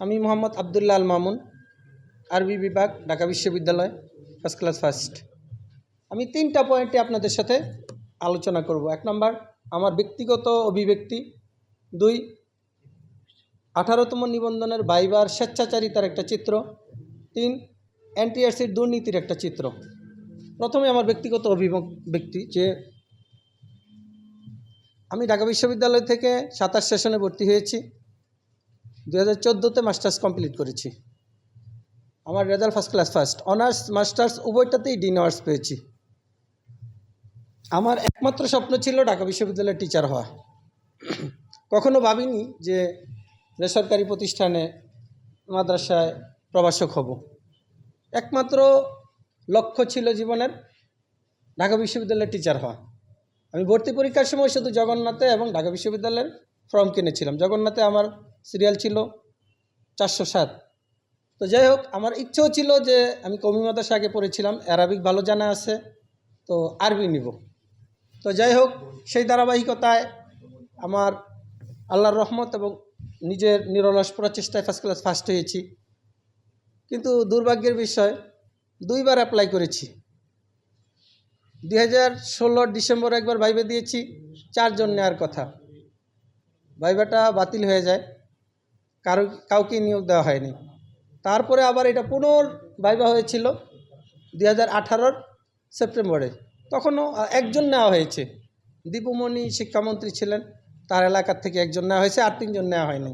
আমি মোহাম্মদ আবদুল্লাহ আল মামুন, আরবি বিভাগ, ঢাকা বিশ্ববিদ্যালয় ফার্স্ট ক্লাস ফার্স্ট আমি তিনটা পয়েন্টে আপনাদের সাথে আলোচনা করব। এক নম্বর, আমার ব্যক্তিগত অভিব্যক্তি। দুই, আঠারোতম নিবন্ধনের বাইবার স্বেচ্ছাচারিতার একটা চিত্র। তিন, এনটিআরসির দুর্নীতির একটা চিত্র। প্রথমে আমার ব্যক্তিগত অভিব্যক্তি যে আমি ঢাকা বিশ্ববিদ্যালয় থেকে সাতাশ সেশনে ভর্তি হয়েছি। দু হাজার চোদ্দোতে মাস্টার্স কমপ্লিট করেছি। আমার result first class first honours masters উভয়টাতেই dean awards পেয়েছি। আমার একমাত্র স্বপ্ন ছিল ঢাকা বিশ্ববিদ্যালয়ের টিচার হওয়া। কখনো ভাবিনি যে বেসরকারি প্রতিষ্ঠানে মাদ্রাসায় প্রভাষক হব। একমাত্র লক্ষ্য ছিল জীবনের ঢাকা বিশ্ববিদ্যালয়ের টিচার হওয়া। আমি ভর্তি পরীক্ষার সময় শুধু জগন্নাথে এবং ঢাকা বিশ্ববিদ্যালয়ের ফর্ম কিনেছিলাম। জগন্নাথে আমার সিরিয়াল ছিল চারশো সাত। তো যাই হোক, আমার ইচ্ছেও ছিল যে আমি কমি মাদ্রাসা আগে পড়েছিলাম, অ্যারাবিক ভালো জানা আছে, তো আরবি নিব। তো যাই হোক, সেই ধারাবাহিকতায় আমার আল্লাহর রহমত এবং নিজের নিরলস প্রচেষ্টায় ফার্স্ট ক্লাস ফার্স্ট হয়েছি। কিন্তু দুর্ভাগ্যের বিষয়, দুইবার অ্যাপ্লাই করেছি। দুই হাজার ষোলোর ডিসেম্বর একবার ভাইবে দিয়েছি, চারজন নেওয়ার কথা। ভাইবাটা বাতিল হয়ে যায়। কারও, কাউকে নিয়োগ দেওয়া হয়নি। তারপরে আবার এটা পুনর ভাইবা হয়েছিল দুই হাজার সেপ্টেম্বরে। তখনও একজন নেওয়া হয়েছে। দীপুমণি শিক্ষামন্ত্রী ছিলেন, তার এলাকার থেকে একজন নেওয়া হয়েছে আর তিনজন নেওয়া হয়নি।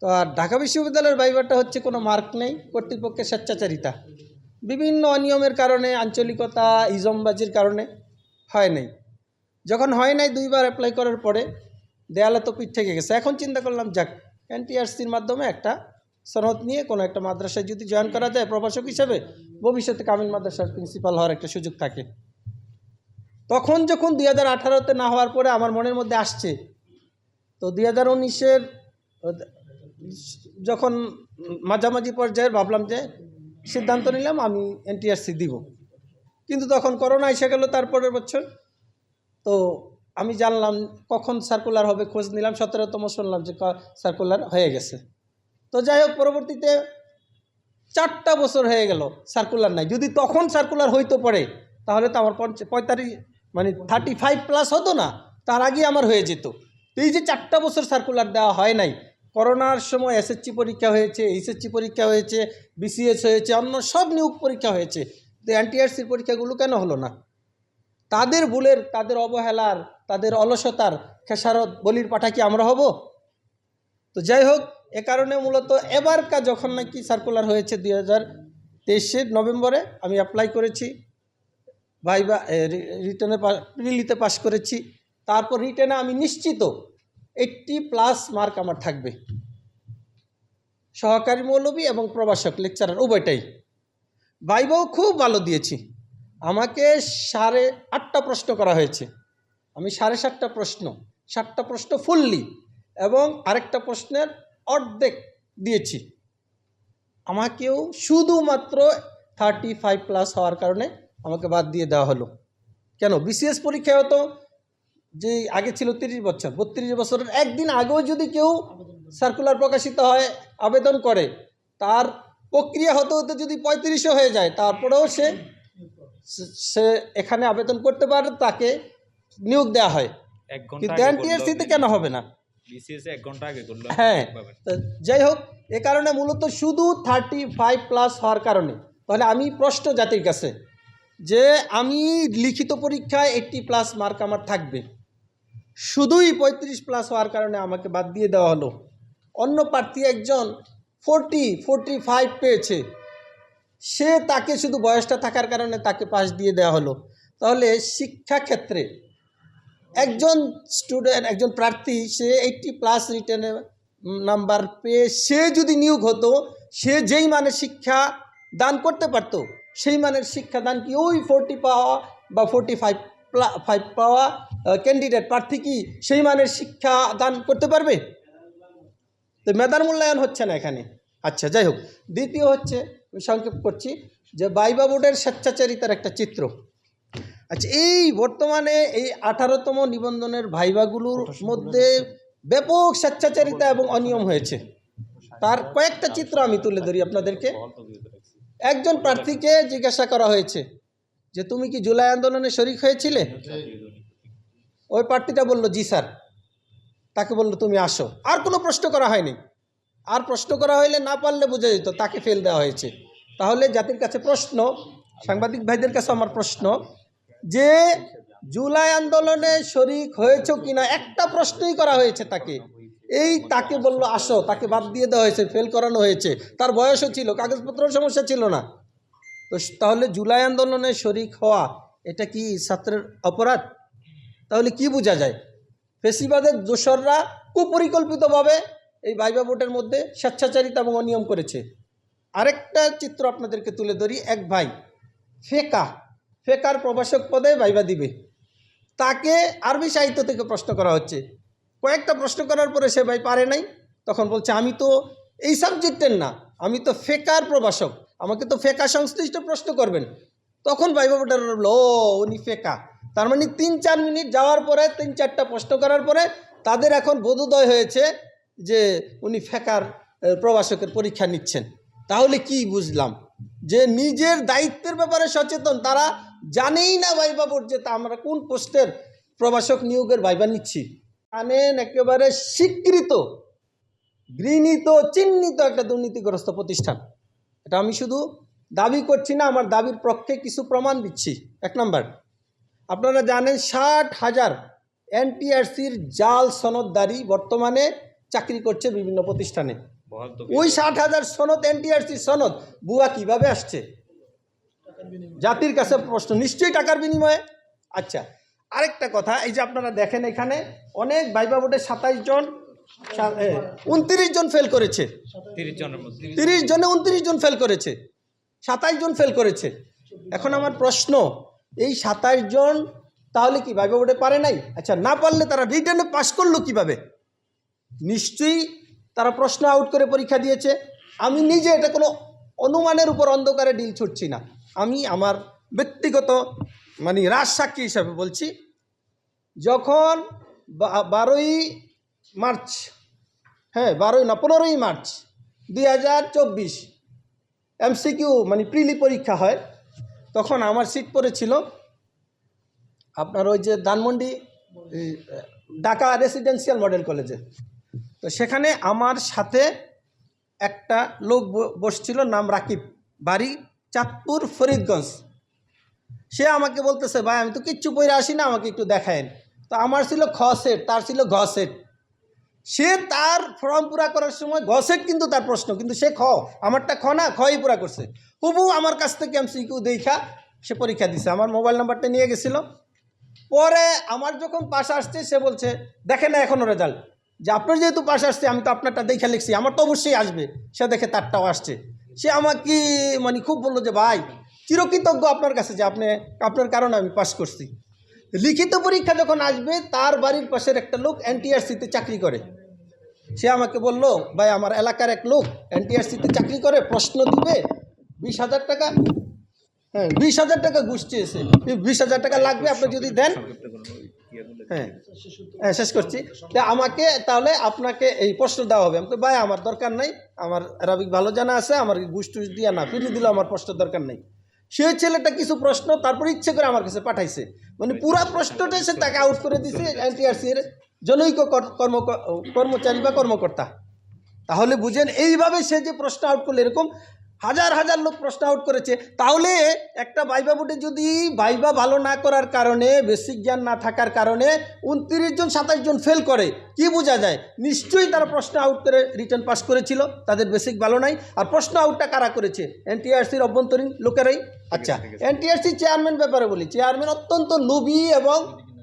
তো আর ঢাকা বিশ্ববিদ্যালয়ের ভাইবারটা হচ্ছে কোনো মার্ক নেই, কর্তৃপক্ষের স্বেচ্ছাচারিতা। বিভিন্ন অনিয়মের কারণে, আঞ্চলিকতা, ইজমবাজির কারণে হয় নাই। যখন হয় নাই, দুইবার অ্যাপ্লাই করার পরে দেয়ালে তো পিঠ থেকে গেছে। এখন চিন্তা করলাম, যাক এনটিআরসির মাধ্যমে একটা সনদ নিয়ে কোনো একটা মাদ্রাসায় যদি জয়েন করা যায় প্রভাষক হিসেবে, ভবিষ্যতে কামিল মাদ্রাসার প্রিন্সিপাল হওয়ার একটা সুযোগ থাকে। তখন যখন দুই হাজার আঠারোতে না হওয়ার পরে আমার মনের মধ্যে আসছে, তো দুই হাজার উনিশের, যখন মাঝামাঝি পর্যায়ে ভাবলাম যে সিদ্ধান্ত নিলাম আমি এনটিআরসি দিব। কিন্তু তখন করোনা এসে গেল তারপরের বছর, তো আমি জানলাম কখন সার্কুলার হবে খোঁজ নিলাম, সতেরোতম শুনলাম যে সার্কুলার হয়ে গেছে। তো যাই হোক, পরবর্তীতে চারটা বছর হয়ে গেল সার্কুলার নাই। যদি তখন সার্কুলার হইতো পড়ে তাহলে তো আমার পঞ্চ, পঁয়তাল্লিশ মানে থার্টি ফাইভ প্লাস হতো না, তার আগে আমার হয়ে যেত। তো এই যে চারটা বছর সার্কুলার দেওয়া হয় নাই, করোনার সময় এসএসসি পরীক্ষা হয়েছে এইচএসসি পরীক্ষা হয়েছে বিসিএস হয়েছে, অন্য সব নিয়োগ পরীক্ষা হয়েছে, তো এনটিআরসির পরীক্ষাগুলো কেন হলো না? তাদের ভুলের, তাদের অবহেলার, তাদের অলসতার খেসারত বলির পাঠা কি আমরা হব? তো যাই হোক, এ কারণে মূলত এবার এবারকার যখন নাকি সার্কুলার হয়েছে দুই হাজার তেইশের নভেম্বরে, আমি অ্যাপ্লাই করেছি। ভাইবা রিটার্নে প্রিলিতে পাস করেছি। তারপর রিটার্নে আমি নিশ্চিত এইটটি প্লাস মার্ক আমার থাকবে। সহকারী মৌলবী এবং প্রবাসক লেকচারার উভয়টাই। ভাইবাও খুব ভালো দিয়েছি। আমাকে সাড়ে আটটা প্রশ্ন করা হয়েছে। আমি সাড়ে সাতটা প্রশ্ন সাতটা প্রশ্ন ফুললি এবং আরেকটা প্রশ্নের অর্ধেক দিয়েছি। আমাকেও শুধুমাত্র থার্টি ফাইভ প্লাস হওয়ার কারণে আমাকে বাদ দিয়ে দেওয়া হলো। কেন? বিসিএস পরীক্ষায় হতো, যে আগে ছিল তিরিশ বছর, বত্রিশ বছরের একদিন আগেও যদি কেউ সার্কুলার প্রকাশিত হয়, আবেদন করে, তার প্রক্রিয়া হতে হতে যদি পঁয়ত্রিশও হয়ে যায়, তারপরেও সে সে এখানে আবেদন করতে পারে তাকে নিয়োগ দেওয়া হয়। কিন্তু এনটিআরসিতে কেন হবে না? হ্যাঁ যাই হোক এ কারণে মূলত শুধু থার্টি ফাইভ প্লাস হওয়ার কারণে। তাহলে আমি প্রশ্ন জাতির কাছে যে আমি লিখিত পরীক্ষায় এইটটি প্লাস মার্ক আমার থাকবে। শুধুই পঁয়ত্রিশ প্লাস হওয়ার কারণে আমাকে বাদ দিয়ে দেওয়া হলো। অন্য প্রার্থী একজন ফোরটি ফোরটি ফাইভ পেয়েছে। সে তাকে শুধু বয়সটা থাকার কারণে তাকে পাশ দিয়ে দেওয়া হলো। তাহলে শিক্ষাক্ষেত্রে একজন স্টুডেন্ট একজন প্রার্থী, সে এইটটি প্লাস রিটার্নে নাম্বার পেয়ে সে যদি নিয়োগ হতো, সে যেই মানের শিক্ষা দান করতে পারতো, সেই মানের শিক্ষা দান কি ওই ফোরটি পাওয়া বা ফোরটি ফাইভ ফাইভ পাওয়া ক্যান্ডিডেট প্রার্থী কি সেই মানের শিক্ষা দান করতে পারবে? তো মেধার মূল্যায়ন হচ্ছে না এখানে। আচ্ছা যাই হোক। দ্বিতীয় হচ্ছে আমি সংক্ষেপ করছি যে বাইবা বোর্ডের স্বেচ্ছাচারিতার একটা চিত্র। আচ্ছা এই বর্তমানে এই আঠারোতম নিবন্ধনের ভাইবাগুলোর মধ্যে ব্যাপক স্বেচ্ছাচারিতা এবং অনিয়ম হয়েছে। তার কয়েকটা চিত্র আমি তুলে ধরি আপনাদেরকে। একজন প্রার্থীকে জিজ্ঞাসা করা হয়েছে যে তুমি কি জুলাই আন্দোলনে শরিক হয়েছিলে? ওই প্রার্থীটা বলল জি স্যার। তাকে বলল তুমি আসো। আর কোনো প্রশ্ন করা হয়নি। আর প্রশ্ন করা হইলে না পারলে বোঝা যেত, তাকে ফেল দেওয়া হয়েছে। তাহলে জাতির কাছে প্রশ্ন, সাংবাদিক ভাইদের কাছে আমার প্রশ্ন, যে জুলাই আন্দোলনে শরিক হয়েছ কিনা, একটা প্রশ্নই করা হয়েছে তাকে। এই তাকে বলল, আসো, তাকে বাদ দিয়ে দেওয়া হয়েছে, ফেল করানো হয়েছে। তার বয়সও ছিল, কাগজপত্র সমস্যা ছিল না। তো তাহলে জুলাই আন্দোলনে শরিক হওয়া, এটা কি ছাত্রের অপরাধ? তাহলে কি বোঝা যায়? ফেসিবাদের দোসররা কুপরিকল্পিতভাবে এই ভাইবা ভোটের মধ্যে স্বেচ্ছাচারিতা এবং অনিয়ম করেছে। আরেকটা চিত্র আপনাদেরকে তুলে ধরি, এক ভাই ফেকা, ফেকার প্রভাষক পদে ভাইবা দিবে। তাকে আরবি সাহিত্য থেকে প্রশ্ন করা হচ্ছে। কয়েকটা প্রশ্ন করার পরে সে ভাই পারে নাই। তখন বলছে, আমি তো এই সাবজেক্টের না, আমি তো ফেকার প্রভাষক, আমাকে তো ফেকা সংশ্লিষ্ট প্রশ্ন করবেন। তখন ভাইবা ভোটার ও, উনি ফেকা। তার মানে তিন চার মিনিট যাওয়ার পরে, তিন চারটা প্রশ্ন করার পরে তাদের এখন বোধোদয় হয়েছে যে উনি ফেকার আহ, প্রভাষকের পরীক্ষা নিচ্ছেন। তাহলে কি বুঝলাম? যে নিজের দায়িত্বের ব্যাপারে সচেতন তারা জানেই না ভাইবা বোর্ড যে আমরা কোন পোস্টের প্রভাষক নিয়োগের ভাইবা নিচ্ছি? আনেন একেবারে স্বীকৃত গৃহীত চিহ্নিত একটা দুর্নীতিগ্রস্ত প্রতিষ্ঠান। এটা আমি শুধু দাবি করছি না আমার দাবির পক্ষে কিছু প্রমাণ দিচ্ছি। এক নম্বর আপনারা জানেন ষাট হাজার এনটিআরসির জাল সনদদারি বর্তমানে চাকরি করছে বিভিন্ন প্রতিষ্ঠানে। ওই ষাট হাজার সনদ এনটিআরসি সনদ বুয়া কীভাবে আসছে? জাতির কাছে প্রশ্ন নিশ্চয়ই টাকার বিনিময়ে? আচ্ছা আরেকটা কথা এই যে আপনারা দেখেন এখানে অনেক বাইবা বোর্ডে সাতাইশ জন উনত্রিশ জন ফেল করেছে। তিরিশ তিরিশ জনে উনত্রিশ জন ফেল করেছে। সাতাইশ জন ফেল করেছে। এখন আমার প্রশ্ন এই সাতাইশ জন তাহলে কি ভাইবা বোর্ডে পারে নাই? আচ্ছা না পারলে তারা রিটার্নে পাশ করল কীভাবে? নিশ্চয়ই তারা প্রশ্ন আউট করে পরীক্ষা দিয়েছে। আমি নিজে এটা কোনো অনুমানের উপর অন্ধকারে ডিল ছুটছি না। আমি আমার ব্যক্তিগত মানে রাজ সাক্ষী হিসাবে বলছি, যখন বারোই মার্চ হ্যাঁ বারোই না, পনেরোই মার্চ দুই হাজার চব্বিশ এমসিকিউ মানে প্রিলি পরীক্ষা হয়, তখন আমার সিট পড়েছিল আপনার ওই যে ধানমন্ডি ঢাকা রেসিডেন্সিয়াল মডেল কলেজে তো সেখানে আমার সাথে একটা লোক বসছিল, নাম রাকিব। বাড়ি চাঁদপুর ফরিদগঞ্জ। সে আমাকে বলতেছে, ভাই, আমি তো কিচ্ছু পড়ে আসি না, আমাকে একটু দেখায়েন। তো আমার ছিল খ সেট, তার ছিল ঘ সেট। সে তার ফর্ম পুরা করার সময়, ঘ সেট কিন্তু তার প্রশ্ন, কিন্তু সে খ, আমারটা খ না, খই পুরা করছে। হুবু আমার কাছ থেকে আমি এমসিকিউ দেখা, সে পরীক্ষা দিছে, আমার মোবাইল নাম্বারটা নিয়ে গেছিল। পরে আমার যখন পাশ আসছে, সে বলছে দেখে না এখনও রেজাল্ট যে আপনার যেহেতু পাশ আসছে, আমি তো আপনারটা দেখে লিখছি, আমার তো অবশ্যই আসবে। সে দেখে তারটাও আসছে। সে আমাকে মানে খুব বলল যে, ভাই, চিরকৃতজ্ঞ আপনার কাছে যে আপনি, আপনার কারণে আমি পাশ করছি। লিখিত পরীক্ষা যখন আসবে, তার বাড়ির পাশের একটা লোক এনটিআরসিতে চাকরি করে। সে আমাকে বলল, ভাই, আমার এলাকার এক লোক এনটিআরসিতে চাকরি করে, প্রশ্ন দিবে, বিশ হাজার টাকা হ্যাঁ বিশ হাজার টাকা ঘুষ চেয়েছে। বিশ হাজার টাকা লাগবে, আপনি যদি দেন হ্যাঁ। হ্যাঁ শেষ করছি। তা আমাকে তাহলে আপনাকে এই প্রশ্ন দেওয়া হবে। আমাকে ভাই আমার দরকার নাই। আমার অ্যারাবিক ভালো জানা আছে আমার ঘুষ টুস দিয়া না ফিরিয়ে দিলে আমার প্রশ্ন দরকার নেই। সে ছেলেটা কিছু প্রশ্ন তারপর ইচ্ছে করে আমার কাছে পাঠাইছে। মানে পুরা প্রশ্নটা সে তাকে আউট করে দিছে এনটিআরসির জনৈক কর্ম কর্মচারী বা কর্মকর্তা। তাহলে বুঝেন এইভাবে সে যে প্রশ্ন আউট করল এরকম হাজার হাজার লোক প্রশ্ন আউট করেছে। তাহলে একটা ভাইবা বোর্ডে যদি ভাইবা ভালো না করার কারণে বেসিক জ্ঞান না থাকার কারণে উনত্রিশ জন সাতাশ জন ফেল করে কি বোঝা যায়? নিশ্চয়ই তারা প্রশ্ন আউট করে রিটার্ন পাস করেছিল তাদের বেসিক ভালো নাই। আর প্রশ্ন আউটটা কারা করেছে? এনটিআরসির অভ্যন্তরীণ লোকেরাই। আচ্ছা এনটিআরসি চেয়ারম্যান ব্যাপারে বলি। চেয়ারম্যান অত্যন্ত লোভী এবং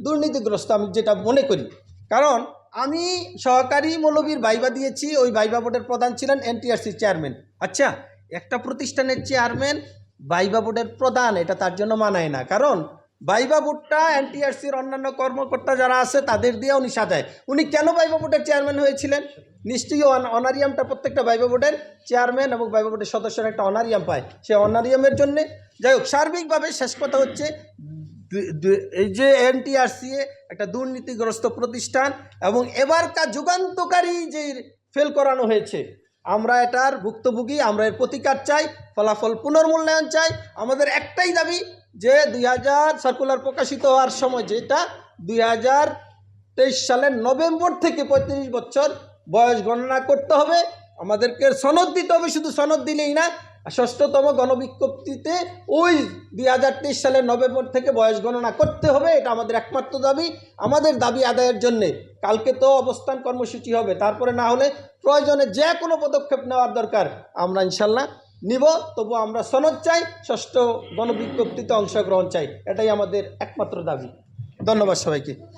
দুর্নীতিগ্রস্ত আমি যেটা মনে করি। কারণ আমি সহকারী মৌলবীর ভাইবা দিয়েছি ওই ভাইবা বোর্ডের প্রধান ছিলেন এনটিআরসি চেয়ারম্যান আচ্ছা একটা প্রতিষ্ঠানের চেয়ারম্যান বাইবা বোর্ডের প্রধান, এটা তার জন্য মানায় না। কারণ বাইবা বোর্ডটা এনটিআরসির অন্যান্য কর্মকর্তা যারা আছে, তাদের দিয়ে উনি সাজায়। উনি কেন বাইবা বোর্ডের চেয়ারম্যান হয়েছিলেন? নিশ্চয়ই অন- অনারিয়ামটা প্রত্যেকটা বাইবা বোর্ডের চেয়ারম্যান এবং বাইবা বোর্ডের সদস্যরা একটা অনারিয়াম পায়। সে অনারিয়ামের জন্যে, যাই হোক, সার্বিকভাবে শেষ কথা হচ্ছে এই যে এনটিআরসি একটা দুর্নীতিগ্রস্ত প্রতিষ্ঠান এবং এবারকার যুগান্তকারী যে ফেল করানো হয়েছে আমরা এটার ভুক্তভোগী, আমরা এর প্রতিকার চাই, ফলাফল পুনর্মূল্যায়ন চাই। আমাদের একটাই দাবি যে দুই হাজার সার্কুলার প্রকাশিত হওয়ার সময় যেটা দুই হাজার তেইশ সালের নভেম্বর থেকে পঁয়ত্রিশ বছর বয়স গণনা করতে হবে। আমাদেরকে সনদ দিতে হবে, শুধু সনদ দিলেই না ষষ্ঠতম গণবিজ্ঞপ্তিতে ওই দুই হাজার তেইশ সালের নভেম্বর থেকে বয়স গণনা করতে হবে, এটা আমাদের একমাত্র দাবি। আমাদের দাবি আদায়ের জন্যে। কালকে তো অবস্থান কর্মসূচি হবে, তারপরে না হলে প্রয়োজনে যে কোনো পদক্ষেপ নেওয়ার দরকার আমরা ইনশাল্লাহ নিব। তবু আমরা সনদ চাই, ষষ্ঠ গণবিজ্ঞপ্তিতে অংশগ্রহণ চাই, এটাই আমাদের একমাত্র দাবি। ধন্যবাদ সবাইকে।